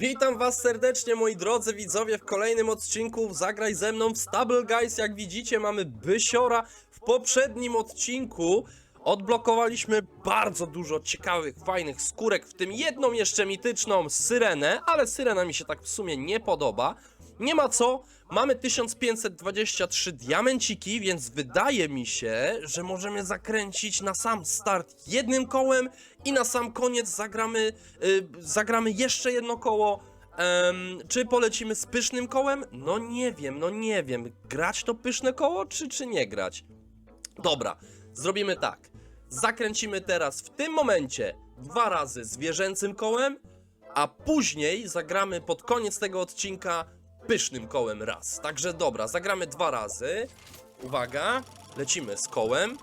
Witam was serdecznie moi drodzy widzowie w kolejnym odcinku. Zagraj ze mną w Stable Guys. Jak widzicie mamy Bysiora. W poprzednim odcinku odblokowaliśmy bardzo dużo ciekawych, fajnych skórek W tym jedną jeszcze mityczną Syrenę Ale Syrena mi się tak w sumie nie podoba. Nie ma co, mamy 1523 diamenciki Więc wydaje mi się, że możemy zakręcić na sam start jednym kołem I na sam koniec zagramy, y, zagramy jeszcze jedno koło Em, czy polecimy z pysznym kołem? No nie wiem, no nie wiem. Grać to pyszne koło, czy, czy nie grać? Dobra, zrobimy tak. Zakręcimy teraz w tym momencie dwa razy zwierzęcym kołem, a później zagramy pod koniec tego odcinka pysznym kołem raz. Także dobra, zagramy dwa razy. Uwaga, lecimy z kołem.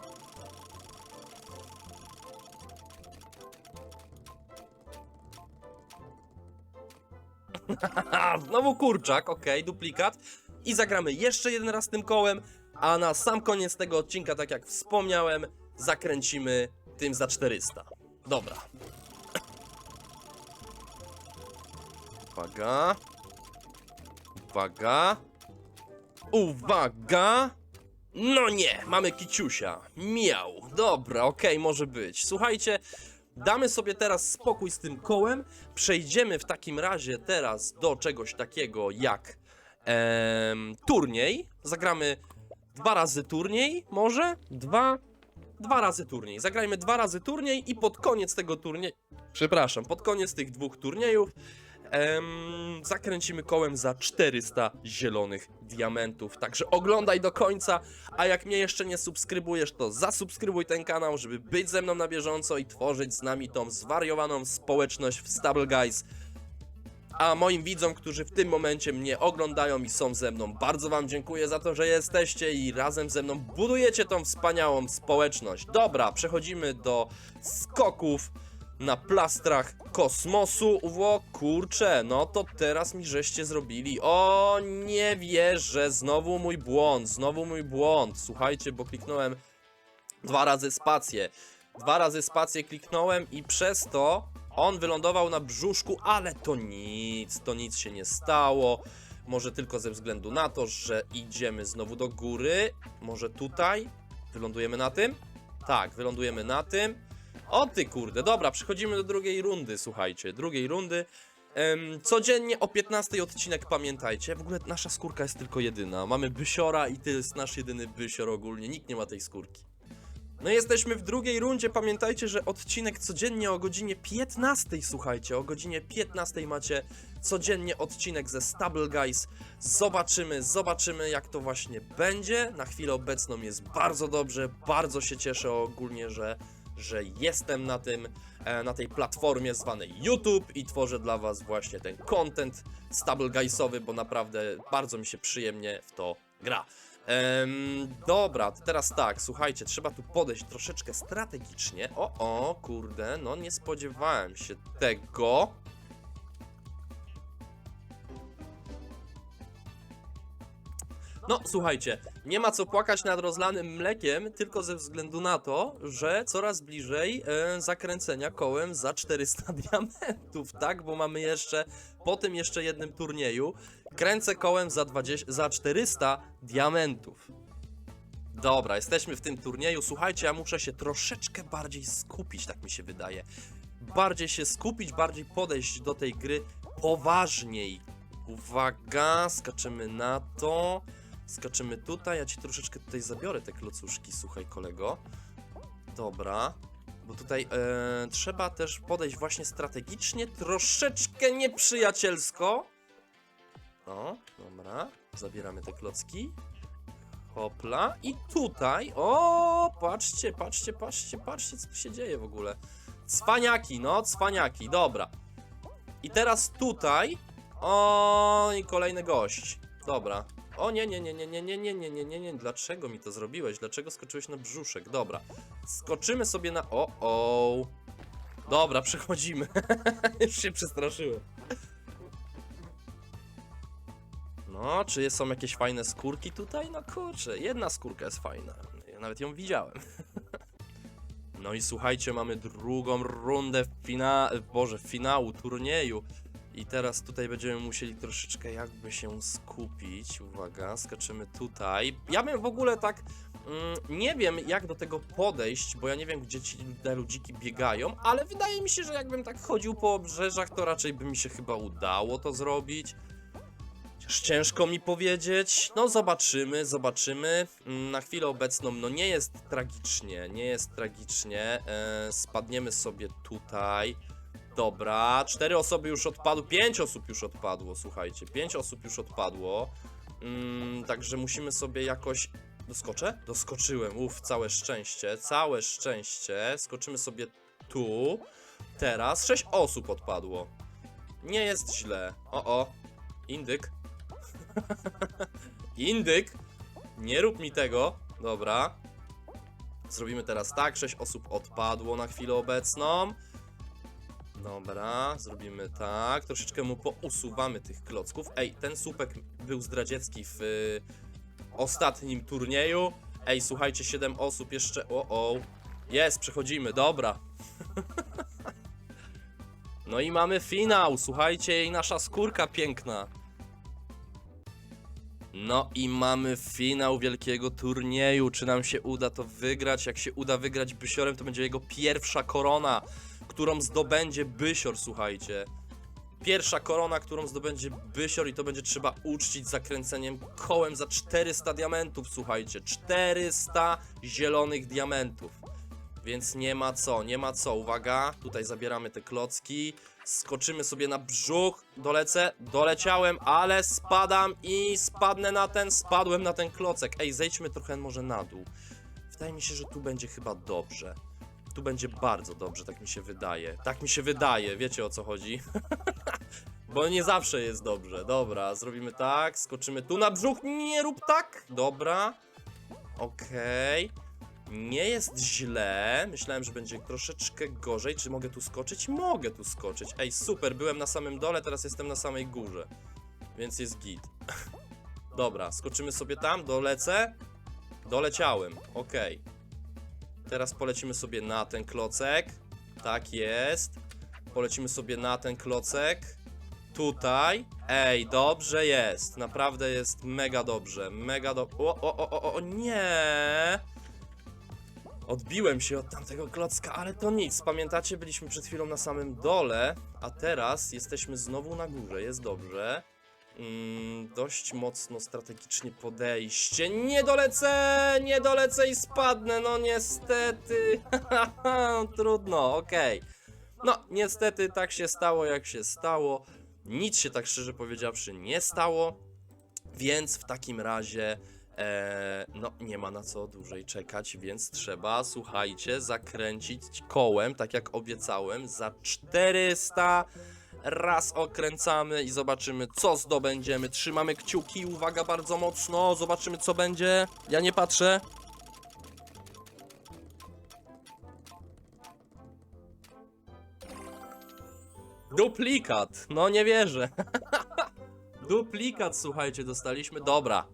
Znowu kurczak, okej, duplikat. I zagramy jeszcze jeden raz tym kołem, a na sam koniec tego odcinka, tak jak wspomniałem, zakręcimy tym za 400. Dobra. Uwaga. Uwaga. Uwaga. No nie, mamy kiciusia. Miał. Dobra, okej, może być. Słuchajcie, damy sobie teraz spokój z tym kołem. Przejdziemy w takim razie teraz do czegoś takiego jak em, turniej. Zagramy dwa razy turniej, może? Dwa? Dwa razy turniej. Zagrajmy dwa razy turniej i pod koniec tego turnieju. Przepraszam, pod koniec tych dwóch turniejów em, zakręcimy kołem za 400 zielonych diamentów. Także oglądaj do końca, a jak mnie jeszcze nie subskrybujesz, to zasubskrybuj ten kanał, żeby być ze mną na bieżąco i tworzyć z nami tą zwariowaną społeczność w Stable Guys. A moim widzom, którzy w tym momencie mnie oglądają i są ze mną, bardzo Wam dziękuję za to, że jesteście i razem ze mną budujecie tą wspaniałą społeczność. Dobra, przechodzimy do skoków na plastrach kosmosu. Uwo, kurczę, no to teraz mi żeście zrobili. O, nie wierzę, znowu mój błąd, znowu mój błąd. Słuchajcie, bo kliknąłem dwa razy spację. Dwa razy spację kliknąłem i przez to on wylądował na brzuszku, ale to nic, to nic się nie stało. Może tylko ze względu na to, że idziemy znowu do góry. Może tutaj? Wylądujemy na tym? Tak, wylądujemy na tym. O ty kurde, dobra, przechodzimy do drugiej rundy, słuchajcie, drugiej rundy. Codziennie o 15 odcinek pamiętajcie. W ogóle nasza skórka jest tylko jedyna. Mamy bysiora i to jest nasz jedyny bysior ogólnie. Nikt nie ma tej skórki. No jesteśmy w drugiej rundzie. Pamiętajcie, że odcinek codziennie o godzinie 15. Słuchajcie, o godzinie 15 macie codziennie odcinek ze Stable Guys. Zobaczymy, zobaczymy jak to właśnie będzie. Na chwilę obecną jest bardzo dobrze. Bardzo się cieszę ogólnie, że, że jestem na tym, e, na tej platformie zwanej YouTube i tworzę dla was właśnie ten content Stable Guysowy, bo naprawdę bardzo mi się przyjemnie w to gra. Em, dobra, teraz tak, słuchajcie, trzeba tu podejść troszeczkę strategicznie. O, o, kurde, no nie spodziewałem się tego. No, słuchajcie, nie ma co płakać nad rozlanym mlekiem, tylko ze względu na to, że coraz bliżej e, zakręcenia kołem za 400 diamentów, tak? Bo mamy jeszcze, po tym jeszcze jednym turnieju, kręcę kołem za, 20, za 400 diamentów. Dobra, jesteśmy w tym turnieju. Słuchajcie, ja muszę się troszeczkę bardziej skupić, tak mi się wydaje. Bardziej się skupić, bardziej podejść do tej gry poważniej. Uwaga, skaczymy na to. Skaczymy tutaj, ja ci troszeczkę tutaj zabiorę te klocuszki, słuchaj kolego. Dobra, bo tutaj e, trzeba też podejść właśnie strategicznie, troszeczkę nieprzyjacielsko. O, dobra, zabieramy te klocki. Hopla, i tutaj, o, patrzcie, patrzcie, patrzcie, patrzcie, co tu się dzieje w ogóle. Cwaniaki, no, cwaniaki, dobra. I teraz tutaj, o, i kolejny gość. Dobra. O nie, nie, nie, nie, nie, nie, nie, nie, nie, nie, nie, dlaczego mi to zrobiłeś? Dlaczego skoczyłeś na brzuszek? Dobra. Skoczymy sobie na... O, o. Dobra, przechodzimy. Już się przestraszyłem. No, czy są jakieś fajne skórki tutaj? No kurczę, jedna skórka jest fajna. Ja nawet ją widziałem. No i słuchajcie, mamy drugą rundę fina... Boże, finału turnieju. I teraz tutaj będziemy musieli troszeczkę jakby się skupić. Uwaga, skoczymy tutaj. Ja bym w ogóle tak. Mm, nie wiem, jak do tego podejść, bo ja nie wiem, gdzie ci te ludziki biegają, ale wydaje mi się, że jakbym tak chodził po obrzeżach, to raczej by mi się chyba udało to zrobić. Chociaż ciężko mi powiedzieć. No, zobaczymy, zobaczymy. Mm, Na chwilę obecną, no nie jest tragicznie, nie jest tragicznie. E, spadniemy sobie tutaj. Dobra, cztery osoby już odpadły, pięć osób już odpadło, słuchajcie, pięć osób już odpadło. Mm, także musimy sobie jakoś... Doskoczę? Doskoczyłem, uff, całe szczęście, całe szczęście. Skoczymy sobie tu. Teraz sześć osób odpadło. Nie jest źle. O, o. Indyk. Indyk. Nie rób mi tego. Dobra. Zrobimy teraz tak. Sześć osób odpadło na chwilę obecną. Dobra, zrobimy tak. Troszeczkę mu pousuwamy tych klocków. Ej, ten słupek był zdradziecki w y, ostatnim turnieju. Ej, słuchajcie, 7 osób jeszcze. O, o. Jest, przechodzimy, dobra. no i mamy finał, słuchajcie, i nasza skórka piękna. No i mamy finał wielkiego turnieju. Czy nam się uda to wygrać? Jak się uda wygrać Bysiorem, to będzie jego pierwsza korona, którą zdobędzie Bysior, słuchajcie. Pierwsza korona, którą zdobędzie Bysior i to będzie trzeba uczcić zakręceniem kołem za 400 diamentów, słuchajcie. 400 zielonych diamentów. Więc nie ma co, nie ma co. Uwaga, tutaj zabieramy te klocki. Skoczymy sobie na brzuch. Dolecę, doleciałem, ale spadam i spadnę na ten, spadłem na ten klocek. Ej, zejdźmy trochę może na dół. Wydaje mi się, że tu będzie chyba dobrze. Tu będzie bardzo dobrze, tak mi się wydaje. Tak mi się wydaje, wiecie o co chodzi. Bo nie zawsze jest dobrze. Dobra, zrobimy tak, skoczymy tu na brzuch. Nie rób tak. Dobra. Okej. Nie jest źle. Myślałem, że będzie troszeczkę gorzej. Czy mogę tu skoczyć? Mogę tu skoczyć. Ej, super, byłem na samym dole, teraz jestem na samej górze. Więc jest git. Dobra, skoczymy sobie tam, dolecę. Doleciałem, okej. Teraz polecimy sobie na ten klocek. Tak jest. Polecimy sobie na ten klocek. Tutaj. Ej, dobrze jest. Naprawdę jest mega dobrze. Mega do... O, o, o, o, o, nie! Odbiłem się od tamtego klocka, ale to nic. Pamiętacie, byliśmy przed chwilą na samym dole, a teraz jesteśmy znowu na górze. Jest dobrze. Mm, dość mocno strategicznie podejście. Nie dolecę! Nie dolecę i spadnę, no niestety. Trudno, okej. No, niestety tak się stało, jak się stało. Nic się tak szczerze powiedziawszy nie stało. Więc w takim razie e, no nie ma na co dłużej czekać, więc trzeba, słuchajcie, zakręcić kołem, tak jak obiecałem, za 400 raz okręcamy i zobaczymy co zdobędziemy. Trzymamy kciuki, uwaga bardzo mocno, zobaczymy co będzie. Ja nie patrzę. Duplikat, no nie wierzę. Duplikat, słuchajcie, dostaliśmy. Dobra,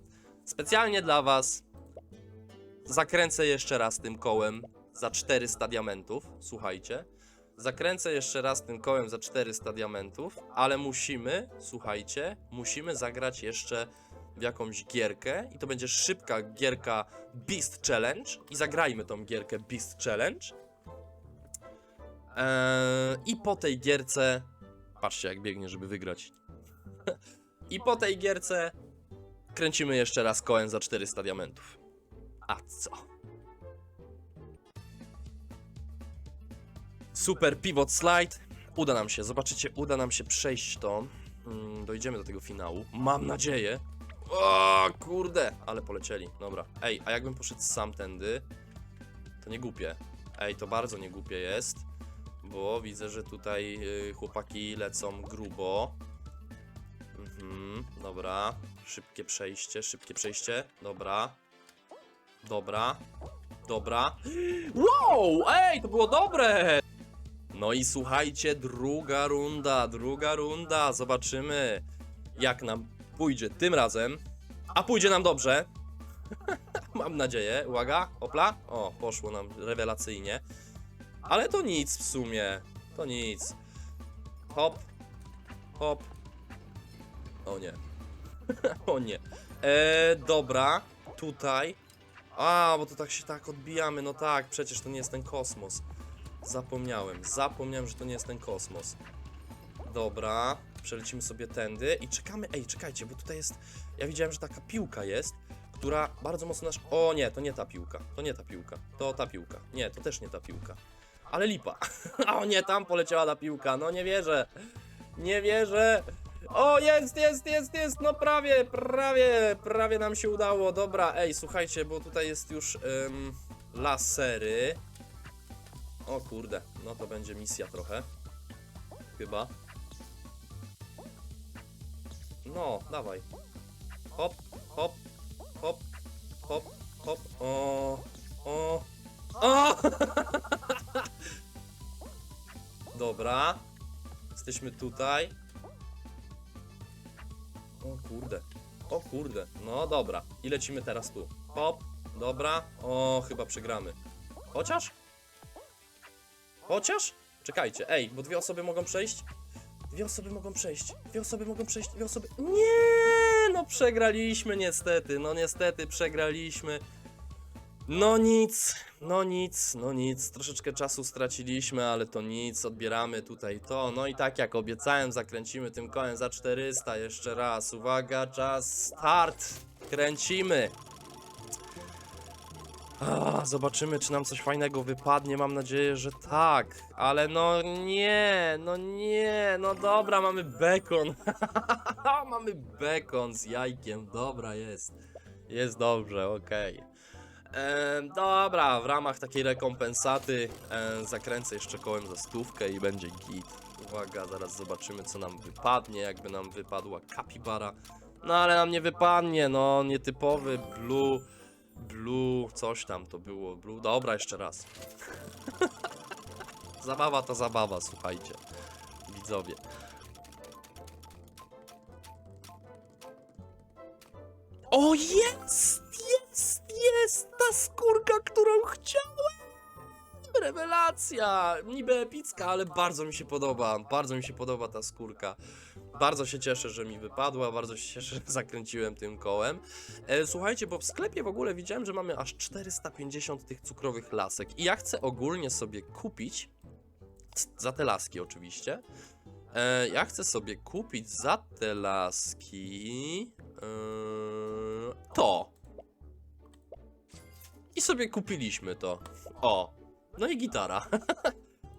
specjalnie dla was zakręcę jeszcze raz tym kołem za 400 diamentów. Słuchajcie, zakręcę jeszcze raz tym kołem za 400 diamentów, ale musimy, słuchajcie, musimy zagrać jeszcze w jakąś gierkę i to będzie szybka gierka Beast Challenge i zagrajmy tą gierkę Beast Challenge. Eee, I po tej gierce, patrzcie jak biegnie, żeby wygrać. I po tej gierce kręcimy jeszcze raz kołem za 400 diamentów. A co? Super pivot slide. Uda nam się, zobaczycie, uda nam się przejść to. Mm, dojdziemy do tego finału. Mam nadzieję. O kurde, ale polecieli. Dobra. Ej, a jakbym poszedł sam tędy, to nie głupie. Ej, to bardzo nie głupie jest, bo widzę, że tutaj y, chłopaki lecą grubo. Mhm, dobra. Szybkie przejście, szybkie przejście. Dobra. Dobra. Dobra. Wow! Ej, to było dobre! No i słuchajcie, druga runda, druga runda. Zobaczymy, jak nam pójdzie tym razem. A pójdzie nam dobrze. Mam nadzieję. Uwaga, opla. O, poszło nam rewelacyjnie. Ale to nic w sumie. To nic. Hop, hop. O nie. o nie. E, dobra, tutaj. A, bo to tak się tak odbijamy, no tak, przecież to nie jest ten kosmos. Zapomniałem, zapomniałem, że to nie jest ten kosmos. Dobra, przelecimy sobie tędy i czekamy. Ej, czekajcie, bo tutaj jest. Ja widziałem, że taka piłka jest, która bardzo mocno nasz. O nie, to nie ta piłka. To nie ta piłka. To ta piłka. Nie, to też nie ta piłka. Ale lipa. o nie, tam poleciała ta piłka. No nie wierzę. Nie wierzę. O, jest, jest, jest, jest, no prawie, prawie, prawie nam się udało. Dobra, ej, słuchajcie, bo tutaj jest już ym, lasery. O kurde, no to będzie misja trochę. Chyba. No, dawaj. Hop, hop, hop, hop, hop. O, o, o! Dobra. Jesteśmy tutaj. O kurde. O kurde. No dobra. I lecimy teraz tu. Hop. Dobra. O, chyba przegramy. Chociaż? Chociaż? Czekajcie, ej, bo dwie osoby mogą przejść. Dwie osoby mogą przejść. Dwie osoby mogą przejść. Dwie osoby. Nie, no przegraliśmy niestety. No niestety przegraliśmy. No nic, no nic, no nic. Troszeczkę czasu straciliśmy, ale to nic. Odbieramy tutaj to. No i tak jak obiecałem, zakręcimy tym kołem za 400 jeszcze raz. Uwaga, czas start. Kręcimy. A, zobaczymy, czy nam coś fajnego wypadnie. Mam nadzieję, że tak. Ale no nie, no nie. No dobra, mamy bekon. mamy bekon z jajkiem. Dobra, jest. Jest dobrze, okej. Em, dobra, w ramach takiej rekompensaty em, zakręcę jeszcze kołem za stówkę i będzie git. Uwaga, zaraz zobaczymy co nam wypadnie, jakby nam wypadła kapibara. No ale nam nie wypadnie, no nietypowy blue, blue, coś tam to było, blue, dobra jeszcze raz. zabawa to zabawa, słuchajcie, widzowie. O jest, jest, jest ta skórka, którą chciałem. Rewelacja! Niby epicka, ale bardzo mi się podoba. Bardzo mi się podoba ta skórka. Bardzo się cieszę, że mi wypadła, bardzo się cieszę, że zakręciłem tym kołem. E, słuchajcie, bo w sklepie w ogóle widziałem, że mamy aż 450 tych cukrowych lasek i ja chcę ogólnie sobie kupić, za te laski oczywiście, e, ja chcę sobie kupić za te laski e, to. I sobie kupiliśmy to. O, no i gitara.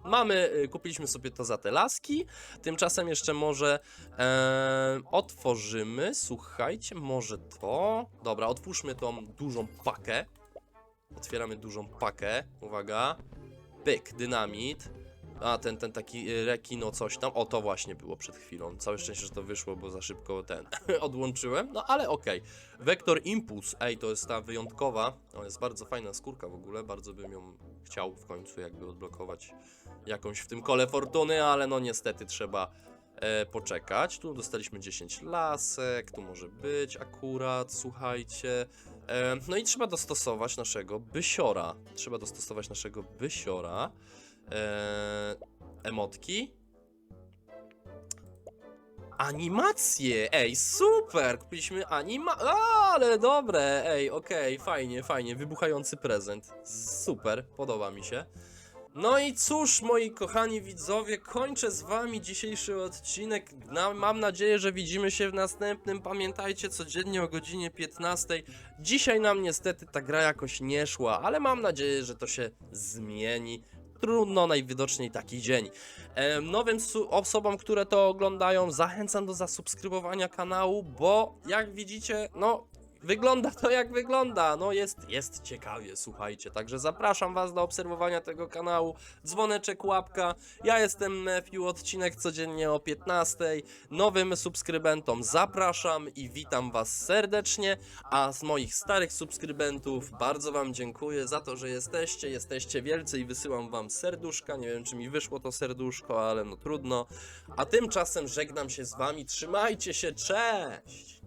Mamy, y, kupiliśmy sobie to za te laski. Tymczasem jeszcze może e, otworzymy, słuchajcie, może to. Dobra, otwórzmy tą dużą pakę. Otwieramy dużą pakę, uwaga. Pyk, dynamit. A, ten, ten taki y, rekino coś tam. O, to właśnie było przed chwilą. Całe szczęście, że to wyszło, bo za szybko ten odłączyłem. No, ale okej. Vector Impulse, ej, to jest ta wyjątkowa. To jest bardzo fajna skórka w ogóle. Bardzo bym ją chciał w końcu jakby odblokować jakąś w tym kole fortuny, ale no niestety trzeba e, poczekać. Tu dostaliśmy 10 lasek, tu może być akurat, słuchajcie. E, no i trzeba dostosować naszego bysiora. Trzeba dostosować naszego bysiora. E, emotki. Animacje! Ej, super! Kupiliśmy anima... A, ale dobre! Ej, okej, fajnie, fajnie. Wybuchający prezent. Super, podoba mi się. No i cóż, moi kochani widzowie, kończę z wami dzisiejszy odcinek. Na, mam nadzieję, że widzimy się w następnym. Pamiętajcie, codziennie o godzinie 15. Dzisiaj nam niestety ta gra jakoś nie szła, ale mam nadzieję, że to się zmieni. Trudno, najwidoczniej taki dzień. Nowym su- osobom, które to oglądają, zachęcam do zasubskrybowania kanału, bo jak widzicie, no wygląda to jak wygląda. No jest, jest ciekawie, słuchajcie. Także zapraszam was do obserwowania tego kanału. Dzwoneczek, łapka. Ja jestem Matthew, odcinek codziennie o 15. Nowym subskrybentom zapraszam i witam was serdecznie. A z moich starych subskrybentów bardzo wam dziękuję za to, że jesteście. Jesteście wielcy i wysyłam wam serduszka. Nie wiem, czy mi wyszło to serduszko, ale no trudno. A tymczasem żegnam się z wami. Trzymajcie się, cześć!